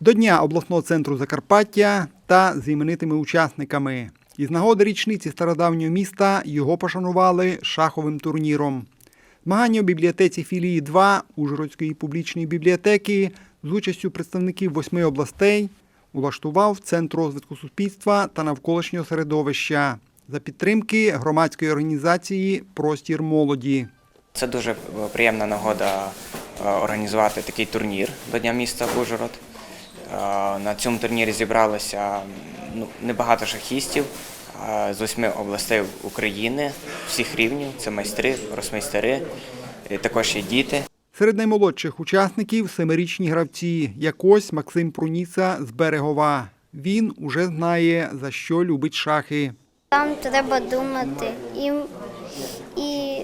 До Дня обласного центру Закарпаття та з іменитими учасниками. Із нагоди річниці стародавнього міста його пошанували шаховим турніром. Змагання у бібліотеці філії 2 Ужгородської публічної бібліотеки з участю представників восьми областей улаштував Центр розвитку суспільства та навколишнього середовища за підтримки громадської організації Простір молоді. Це дуже приємна нагода е, організувати такий турнір до Дня міста Ужгород. Е, На цьому турнірі зібралося ну, небагато шахістів е, з восьми областей України, всіх рівнів. Це майстри, росмейстери, і також і діти. Серед наймолодших учасників семирічні гравці, як ось Максим Пруніца з Берегова. Він уже знає, за що любить шахи. Там треба думати, і, і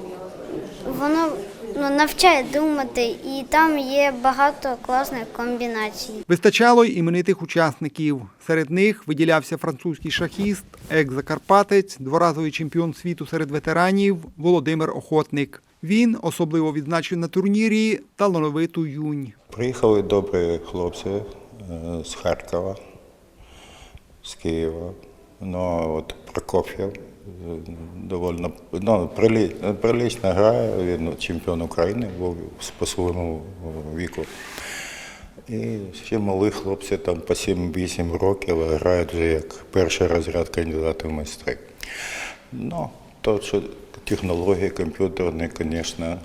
воно ну, навчає думати, і там є багато класних комбінацій. Вистачало й іменитих учасників. Серед них виділявся французький шахіст, екс-закарпатець, дворазовий чемпіон світу серед ветеранів Володимир Охотник. Він особливо відзначив на турнірі талановиту юнь. Приїхали добрі хлопці е, з Харкова, з Києва. Ну, от Прокоф'єв е, довольно ну, прилично грає, він чемпіон України був по своєму е, віку. І ще малі хлопці там по 7-8 років грають вже як перший розряд кандидата в майстри. Ну, то, що технології комп'ютерні, звісно,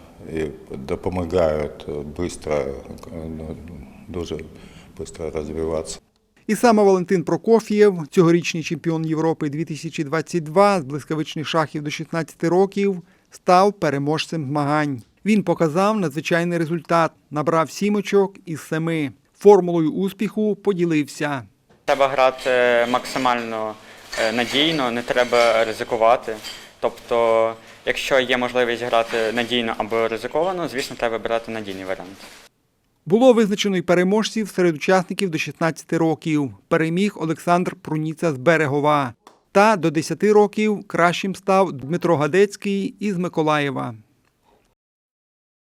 допомагають швидко, ну, дуже швидко розвиватися. І саме Валентин Прокоф'єв, цьогорічний чемпіон Європи 2022 з блискавичних шахів до 16 років, став переможцем змагань. Він показав надзвичайний результат, набрав сім очок із семи. Формулою успіху поділився. Треба грати максимально е, надійно, не треба ризикувати. Тобто, якщо є можливість грати надійно або ризиковано, звісно, треба брати надійний варіант. Було визначено й переможців серед учасників до 16 років. Переміг Олександр Пруніца з Берегова. Та до 10 років кращим став Дмитро Гадецький із Миколаєва.